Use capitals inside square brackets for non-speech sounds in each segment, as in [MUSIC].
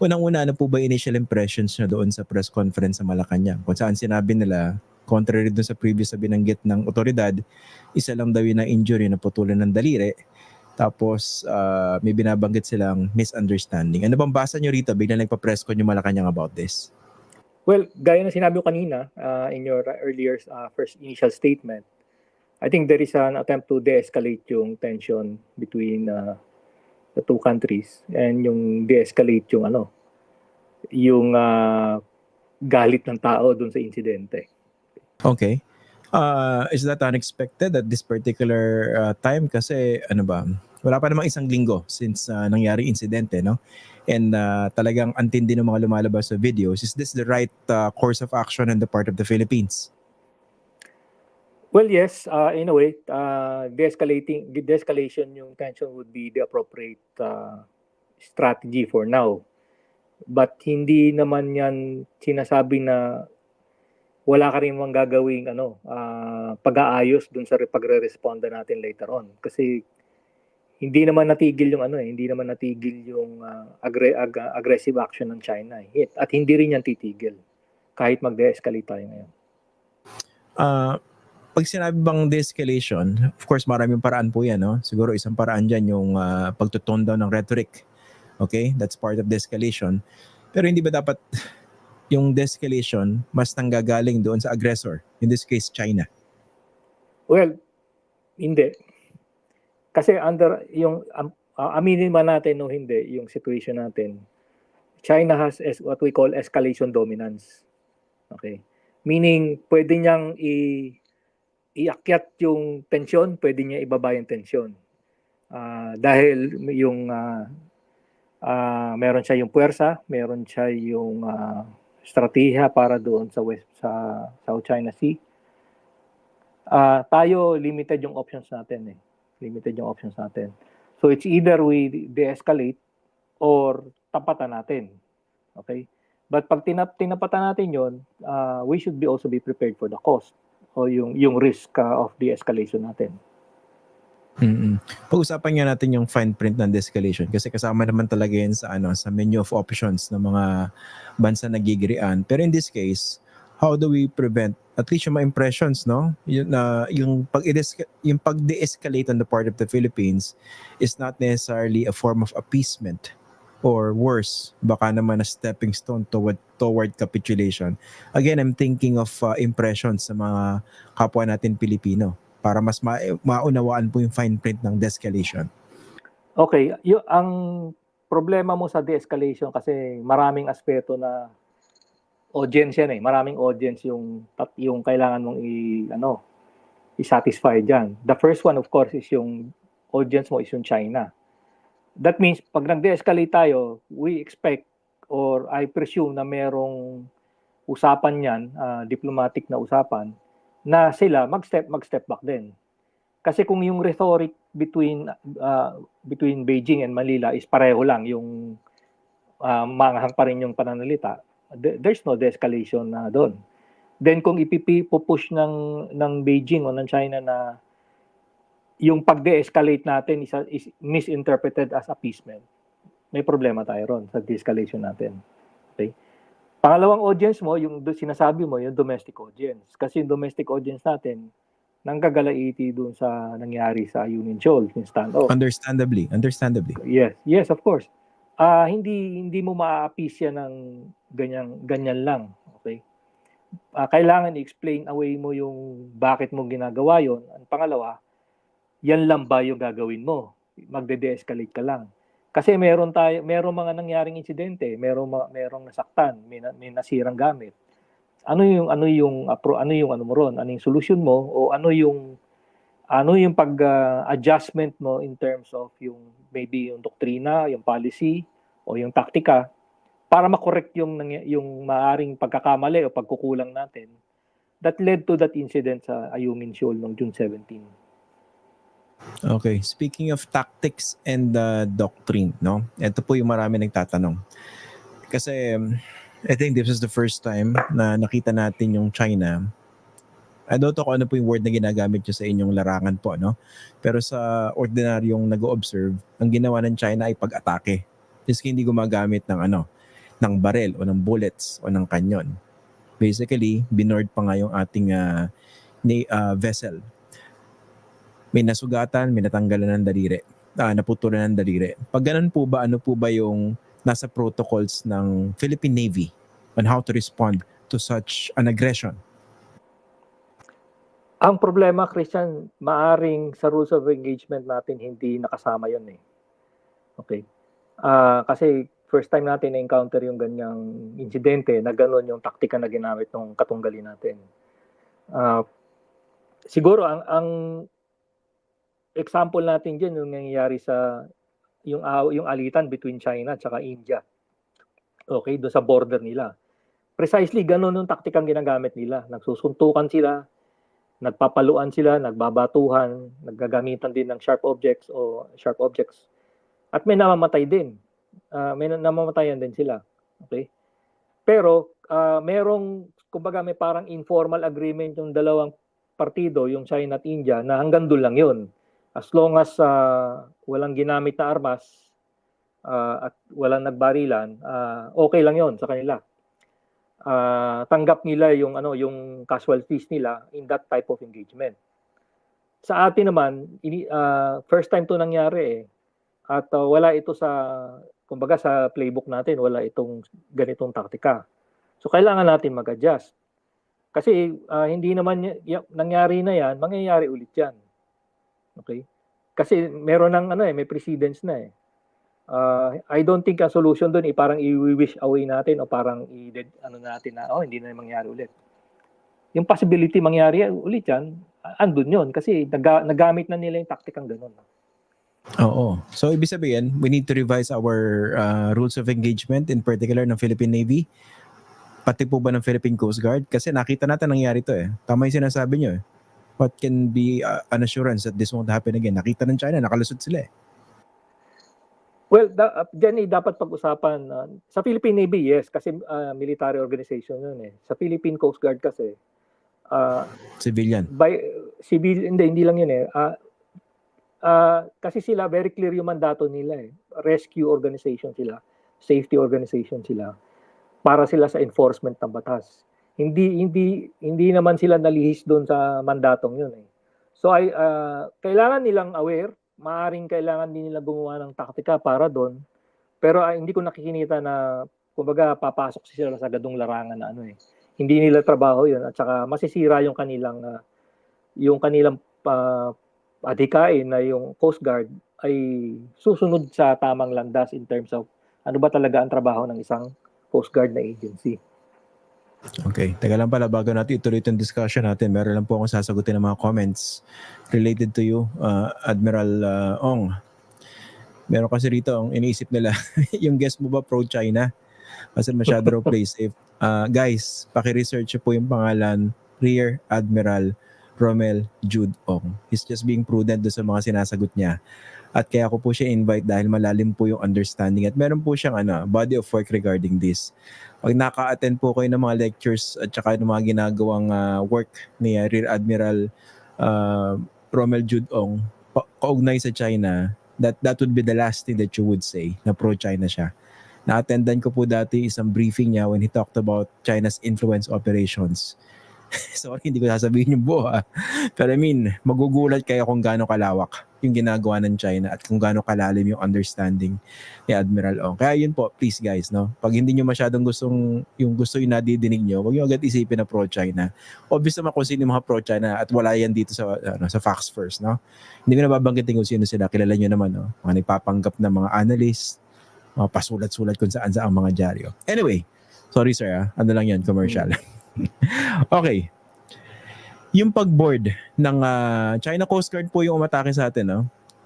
Unang-una, ano po ba initial impressions nyo doon sa press conference sa Malacanang? Kung saan sinabi nila, contrary doon sa previous na binanggit ng otoridad, isa lang daw na injury na putulan ng daliri. Tapos ah, may binabanggit silang misunderstanding. Ano bang basa nyo rito? Bigla nagpa-press con yung Malacanang about this. Well, gaya ng sinabi ko kanina uh, in your earlier uh, first initial statement, I think there is an attempt to de-escalate yung tension between uh, the two countries and yung de-escalate yung ano, yung uh, galit ng tao dun sa insidente. Okay. Uh, is that unexpected at this particular uh, time? Kasi ano ba, wala pa namang isang linggo since uh, nangyari insidente, no? And uh, talagang antindi ng mga lumalabas sa videos. Is this the right uh, course of action on the part of the Philippines? Well, yes, uh, in a way, uh, de-escalating, de-escalation yung tension would be the appropriate uh, strategy for now. But hindi naman yan sinasabi na wala ka rin mang gagawing ano, uh, pag-aayos dun sa re- pagre-responda natin later on. Kasi hindi naman natigil yung ano eh, hindi naman natigil yung uh, agre- ag- aggressive action ng China eh. At hindi rin yan titigil kahit mag-de-escalate tayo ngayon. Uh, pag sinabi bang de-escalation, of course maraming paraan po yan. No? Siguro isang paraan dyan yung uh, pagtutone down ng rhetoric. Okay? That's part of de-escalation. Pero hindi ba dapat [SIGHS] yung de-escalation mas nanggagaling doon sa aggressor? In this case, China. Well, hindi. Kasi under yung um, uh, aminin man natin o hindi yung situation natin. China has es, what we call escalation dominance. Okay? Meaning pwede niyang i iakyat yung tensyon, pwede niya ibaba yung tensyon. Ah, dahil yung ah, ah, meron siya yung puwersa, meron siya yung ah, estratehiya para doon sa west sa South China Sea. Ah, tayo limited yung options natin eh. Limited yung options natin. So it's either we de-escalate or tapatan natin. Okay? But pag tinap tinapatan natin 'yon, uh, we should be also be prepared for the cost o yung yung risk uh, of the escalation natin. mm Pag-usapan nga natin yung fine print ng de-escalation kasi kasama naman talaga yan sa ano sa menu of options ng mga bansa na gigirian. Pero in this case, how do we prevent at least yung mga impressions no yung na yung pag yung pag de-escalate on the part of the Philippines is not necessarily a form of appeasement or worse baka naman a stepping stone toward toward capitulation again i'm thinking of uh, impressions sa mga kapwa natin Pilipino para mas ma- maunawaan po yung fine print ng de-escalation Okay, yung ang problema mo sa de-escalation kasi maraming aspeto na audience yan eh. Maraming audience yung yung kailangan mong i ano i-satisfy diyan. The first one of course is yung audience mo is yung China. That means pag nag-de-escalate tayo, we expect or I presume na merong usapan yan, ah, diplomatic na usapan, na sila mag-step mag-step back din. Kasi kung yung rhetoric between ah, between Beijing and Manila is pareho lang yung uh, manghang pa rin yung pananalita, th- there's no de-escalation na doon. Then kung ipipupush ng ng Beijing o ng China na yung pag-de-escalate natin is, is misinterpreted as appeasement, may problema tayo ron sa de-escalation natin. Okay? Pangalawang audience mo, yung sinasabi mo, yung domestic audience. Kasi yung domestic audience natin, nanggagalaiti dun sa nangyari sa Union Shoal, yung standoff. understandably understandably Yes, yes, of course. Ah, hindi hindi mo maa-appease yan ng ganyan ganyan lang, okay? Ah, kailangan i-explain away mo yung bakit mo ginagawa yon. Ang pangalawa, yan lang ba yung gagawin mo? Magde-de-escalate ka lang. Kasi meron tayo, meron mga nangyaring insidente, meron merong nasaktan, may, na- may nasirang gamit. Ano yung ano yung apro, ano yung ano mo ron? Ano yung solution mo o ano yung ano yung pag-adjustment mo in terms of yung maybe yung doktrina, yung policy, o yung taktika para makorek yung yung maaring pagkakamali o pagkukulang natin that led to that incident sa Ayungin Shoal noong June 17. Okay, speaking of tactics and uh, doctrine, no? Ito po yung marami nagtatanong. Kasi um, I think this is the first time na nakita natin yung China. I don't know kung ano po yung word na ginagamit nyo sa inyong larangan po, no? Pero sa ordinaryong nag-observe, ang ginawa ng China ay pag-atake. Just hindi gumagamit ng ano. ng barel o ng bullets o ng kanyon. Basically, binord pa nga yung ating ah, ni, ah, vessel. May nasugatan, may natanggalan ng daliri, ah, naputulan ng daliri. Pag ganun po ba, ano po ba yung nasa protocols ng Philippine Navy on how to respond to such an aggression? Ang problema, Christian, maaring sa rules of engagement natin hindi nakasama yun eh. Okay. Ah, kasi first time natin na-encounter yung ganyang insidente na gano'n yung taktika na ginamit ng katunggali natin. Ah, siguro ang ang example natin diyan yung nangyayari sa yung yung alitan between China at saka India. Okay, do sa border nila. Precisely ganun yung taktikang ginagamit nila. Nagsusuntukan sila, nagpapaluan sila, nagbabatuhan, naggagamitan din ng sharp objects o sharp objects. At may namamatay din. Ah, may na- namamatayan din sila. Okay? Pero ah, merong kumbaga may parang informal agreement yung dalawang partido, yung China at India, na hanggang doon lang 'yon. As long as ah, walang ginamit na armas ah, at walang nagbarilan, ah, okay lang 'yon sa kanila. Ah, tanggap nila yung ano yung casualties nila in that type of engagement. Sa atin naman, ini, ah, first time to nangyari eh. At ah, wala ito sa kumbaga sa playbook natin, wala itong ganitong taktika. So kailangan natin mag-adjust. Kasi ah, hindi naman nangyari na 'yan, mangyayari ulit 'yan. Okay? Kasi meron ng ano eh, may precedence na eh. Ah, I don't think ang solution doon eh parang i-wish away natin o parang i ano natin na oh hindi na mangyari ulit. Yung possibility mangyari ulit 'yan, andun 'yon kasi naga- nagamit na nila yung taktikang ganun. Oo. So, ibig sabihin, we need to revise our uh, rules of engagement, in particular ng Philippine Navy, pati po ba ng Philippine Coast Guard? Kasi nakita natin nangyari to eh. Tama yung sinasabi nyo eh. What can be uh, an assurance that this won't happen again? Nakita ng China, nakalusot sila eh. Well, da, uh, dyan eh, dapat pag-usapan. uh, sa Philippine Navy, yes, kasi uh, military organization yun eh. Sa Philippine Coast Guard kasi, uh, Civilian. by civil, hindi, hindi lang yun eh. Ah, ah, kasi sila, very clear yung mandato nila eh. Rescue organization sila, safety organization sila, para sila sa enforcement ng batas. Hindi hindi hindi naman sila nalihis doon sa mandatong yun eh. So ay ah, kailangan nilang aware, maaring kailangan din nila gumawa ng taktika para doon. Pero ah, hindi ko nakikinita na kumbaga papasok sila sa gadong larangan na ano eh. Hindi nila trabaho 'yun at saka masisira yung kanilang ah, yung kanilang pa adhikain na yung Coast Guard ay susunod sa tamang landas in terms of ano ba talaga ang trabaho ng isang Coast Guard na agency. Okay. Teka lang pala, bago natin ituloy itong discussion natin, meron lang po akong sasagutin ng mga comments related to you, uh, Admiral uh, Ong. Meron kasi rito, ang iniisip nila, [LAUGHS] yung guest mo ba pro-China? Kasi masyado raw play [LAUGHS] safe. Uh, guys, paki-research po yung pangalan, Rear Admiral Romel Jude Ong. He's just being prudent doon sa mga sinasagot niya. At kaya ko po siya invite dahil malalim po yung understanding at meron po siyang ano, body of work regarding this. Pag naka-attend po kayo ng mga lectures at saka ng mga ginagawang ah, work ni ah, Rear Admiral uh, Romel Jude Ong, pa- kaugnay sa China, that that would be the last thing that you would say na pro-China siya. Na-attendan ko po dati isang briefing niya when he talked about China's influence operations. [LAUGHS] Sorry, hindi ko sasabihin yung buo ha. Pero I mean, magugulat kayo kung gaano kalawak yung ginagawa ng China at kung gaano kalalim yung understanding ni Admiral Ong. Kaya yun po, please guys, no? Pag hindi nyo masyadong gustong, yung gusto yung nadidinig nyo, huwag nyo agad isipin na pro-China. Obvious naman kung sino yung mga pro-China at wala yan dito sa, ano, sa facts first, no? Hindi ko nababanggitin kung sino sila. Kilala nyo naman, no? Mga nagpapanggap na mga analyst, mga pasulat-sulat kung saan saan mga dyaryo. Anyway, sorry sir, ah. ano lang yan, commercial. [LAUGHS] okay. Yung pag-board ng ah, China Coast Guard po yung umatake sa atin, no?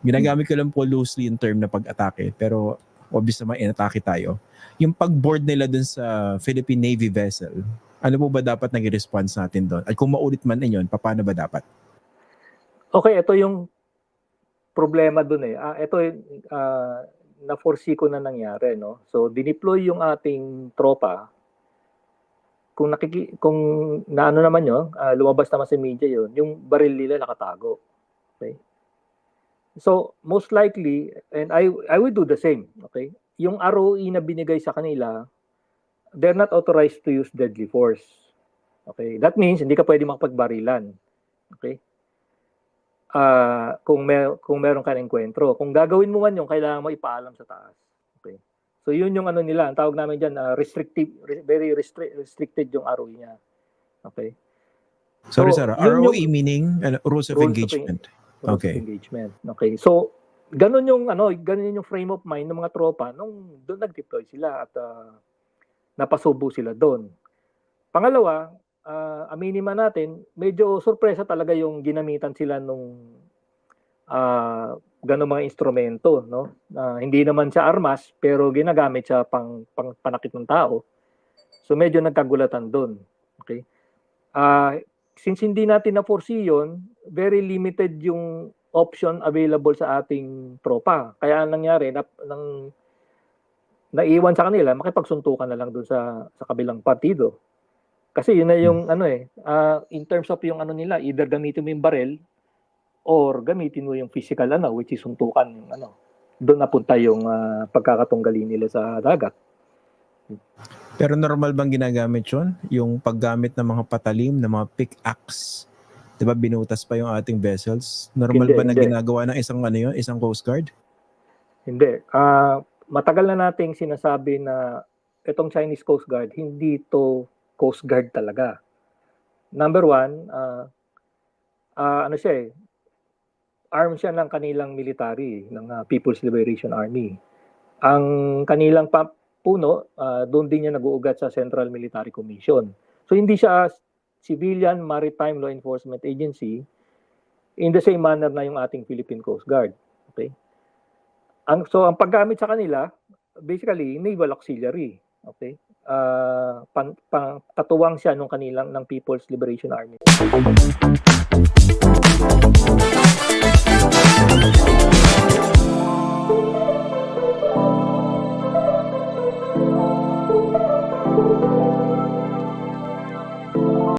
Ginagamit ko lang po loosely in term na pag-atake, pero obvious naman inatake tayo. Yung pag-board nila dun sa Philippine Navy vessel, ano po ba dapat naging response natin doon? At kung maulit man yun, paano ba dapat? Okay, ito yung problema dun eh. Ah, ito yung ah, na-foresee ko na nangyari, no? So, dineploy yung ating tropa. Kung nakiki kung naano naman yun, ah, lumabas naman sa media yun, yung baril nila nakatago. Okay? So, most likely, and I I would do the same, okay? Yung ROE na binigay sa kanila, they're not authorized to use deadly force. Okay? That means hindi ka pwede makipagbarilan. Okay? Ah, kung may kung meron ka ng enkwentro, kung gagawin mo man 'yung kailangan mo ipaalam sa taas. So 'yun 'yung ano nila, ang tawag namin diyan restrictive re- very restri- restricted 'yung ROE niya. Okay? Sorry, So, sir. ROE yung- meaning ano, rules of Rules of engagement. Rules of Okay. engagement. Okay. So, ganun yung ano, ganun yung frame of mind ng mga tropa nung doon nag-deploy sila at ah, napasubo sila doon. Pangalawa, ah, aminin man natin, medyo sorpresa talaga yung ginamitan sila nung ah ganung mga instrumento, no? Na hindi naman siya armas, pero ginagamit siya pang, pang panakit ng tao. So medyo nagkagulatan doon. Okay? Ah, since hindi natin na-foresee yun, very limited yung option available sa ating tropa. Kaya ang nangyari, na, nang, naiwan sa kanila, makipagsuntukan na lang dun sa, sa kabilang partido. Kasi yun na yung ano eh, ah, in terms of yung ano nila, either gamitin mo yung barel or gamitin mo yung physical ano, which is suntukan yung ano. Doon napunta yung ah, pagkakatunggali nila sa dagat. Pero normal bang ginagamit yun? Yung paggamit ng mga patalim, ng mga pickaxe? Di ba binutas pa yung ating vessels? Normal Hindi, ba na hindi. ginagawa ng isang ano yun, isang coast guard? Hindi. Ah, matagal na nating sinasabi na itong Chinese Coast Guard, hindi to Coast Guard talaga. Number one, ah, ah, ano siya eh, arm siya ng kanilang military, ng ah, People's Liberation Army. Ang kanilang puno, ah, doon din niya nag-uugat sa Central Military Commission. So hindi siya civilian maritime law enforcement agency in the same manner na yung ating Philippine Coast Guard. Okay? Ang so ang paggamit sa kanila basically naval auxiliary, okay? Ah pan, pan- katuwang siya nung kanilang ng People's Liberation Army. Thank you.